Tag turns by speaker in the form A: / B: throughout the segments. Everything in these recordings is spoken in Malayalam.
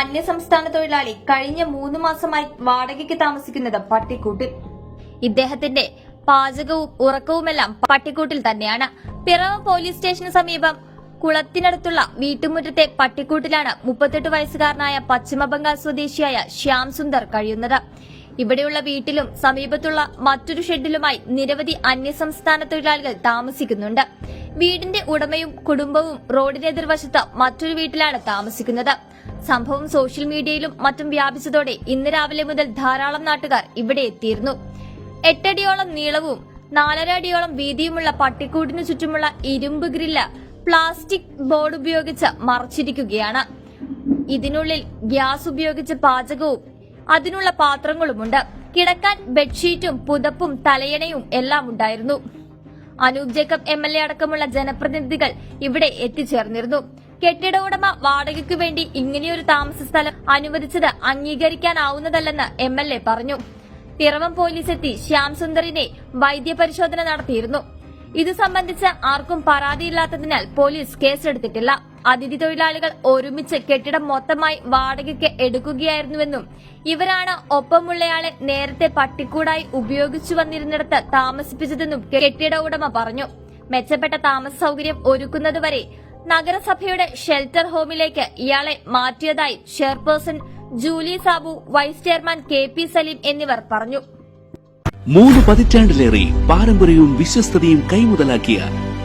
A: അന്യസംസ്ഥാന തൊഴിലാളി കഴിഞ്ഞ മൂന്ന് മാസമായി വാടകയ്ക്ക് താമസിക്കുന്നത് പട്ടിക്കൂട്ടിൽ. ഇദ്ദേഹത്തിന്റെ പാചകവും ഉറക്കവുമെല്ലാം പട്ടിക്കൂട്ടിൽ തന്നെയാണ്. പിറവ പോലീസ് സ്റ്റേഷന് സമീപം കുളത്തിനടുത്തുള്ള വീട്ടുമുറ്റത്തെ പട്ടിക്കൂട്ടിലാണ് മുപ്പത്തെട്ട് വയസ്സുകാരനായ പശ്ചിമ ബംഗാൾ സ്വദേശിയായ ശ്യാം സുന്ദർ കഴിയുന്നത്. ഇവിടെയുള്ള വീട്ടിലും സമീപത്തുള്ള മറ്റൊരു ഷെഡിലുമായി നിരവധി അന്യസംസ്ഥാന തൊഴിലാളികൾ താമസിക്കുന്നുണ്ട്. വീടിന്റെ ഉടമയും കുടുംബവും റോഡിനെതിർവശത്ത് മറ്റൊരു വീട്ടിലാണ് താമസിക്കുന്നത്. സംഭവം സോഷ്യൽ മീഡിയയിലും മറ്റും വ്യാപിച്ചതോടെ ഇന്ന് രാവിലെ മുതൽ ധാരാളം നാട്ടുകാർ ഇവിടെ എത്തിയിരുന്നു. എട്ടടിയോളം നീളവും നാലര അടിയോളം വീതിയുമുള്ള പട്ടിക്കൂടിനു ചുറ്റുമുള്ള ഇരുമ്പ് ഗ്രില്ല് പ്ലാസ്റ്റിക് ബോർഡ് ഉപയോഗിച്ച് മറച്ചിരിക്കുകയാണ്. ഇതിനുള്ളിൽ ഗ്യാസ് ഉപയോഗിച്ച പാചകവും അതിനുള്ള പാത്രങ്ങളുമുണ്ട്. കിടക്കാൻ ബെഡ്ഷീറ്റും പുതപ്പും തലയണയും എല്ലാം ഉണ്ടായിരുന്നു. Anoop Jacob M L A അടക്കമുള്ള ജനപ്രതിനിധികൾ ഇവിടെ എത്തിച്ചേർന്നിരുന്നു. കെട്ടിട ഉടമ വാടകയ്ക്കു വേണ്ടി ഇങ്ങനെയൊരു താമസ സ്ഥലം അനുവദിച്ചത് അംഗീകരിക്കാനാവുന്നതല്ലെന്ന് എം എൽ എ പറഞ്ഞു. പിറവം പോലീസ് എത്തി ശ്യാം സുന്ദറിനെ വൈദ്യപരിശോധന നടത്തിയിരുന്നു. ഇത് സംബന്ധിച്ച് ആർക്കും പരാതിയില്ലാത്തതിനാൽ പോലീസ് കേസെടുത്തിട്ടില്ല. അതിഥി തൊഴിലാളികൾ ഒരുമിച്ച് കെട്ടിടം മൊത്തമായി വാടകയ്ക്ക് എടുക്കുകയായിരുന്നുവെന്നും ഇവരാണ് ഒപ്പമുള്ളയാളെ നേരത്തെ പട്ടിക്കൂടായി ഉപയോഗിച്ചു വന്നിരുന്നിടത്ത് താമസിപ്പിച്ചതെന്നും കെട്ടിട ഉടമ പറഞ്ഞു. മെച്ചപ്പെട്ട താമസ സൗകര്യം ഒരുക്കുന്നതുവരെ നഗരസഭയുടെ ഷെൽട്ടർ ഹോമിലേക്ക് ഇയാളെ മാറ്റിയതായി chairperson Julie Sabu vice chairman K P Saleem എന്നിവർ പറഞ്ഞു.
B: മൂന്ന് പതിറ്റാണ്ടിലേറെ പാരമ്പര്യവും വിശ്വസ്തതയും കൈമുതലാക്കിയ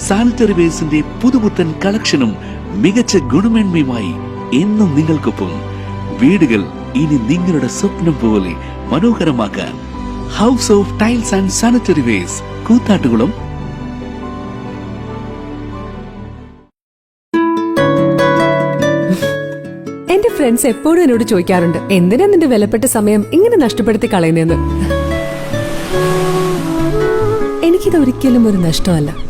B: സാനിറ്ററി വേസിന്റെ പുതുപുത്തൻ കളക്ഷനും മികച്ച ഗുണമേന്മയുമായി എന്നും നിങ്ങൾക്കൊപ്പം. വീടുകൾ ഇനി നിങ്ങളുടെ സ്വപ്നം പോലെ മനോഹരമാക്കാൻ house of tiles and sanitary wares കൂത്താട്ടുകളും.
C: എന്റെ ഫ്രണ്ട്സ് എപ്പോഴും എന്നോട് ചോദിക്കാറുണ്ട് എന്തിനാ നിന്റെ വിലപ്പെട്ട സമയം ഇങ്ങനെ നഷ്ടപ്പെടുത്തി കളയുന്നതെന്ന്? എനിക്കിത് ഒരിക്കലും ഒരു നഷ്ടമല്ല.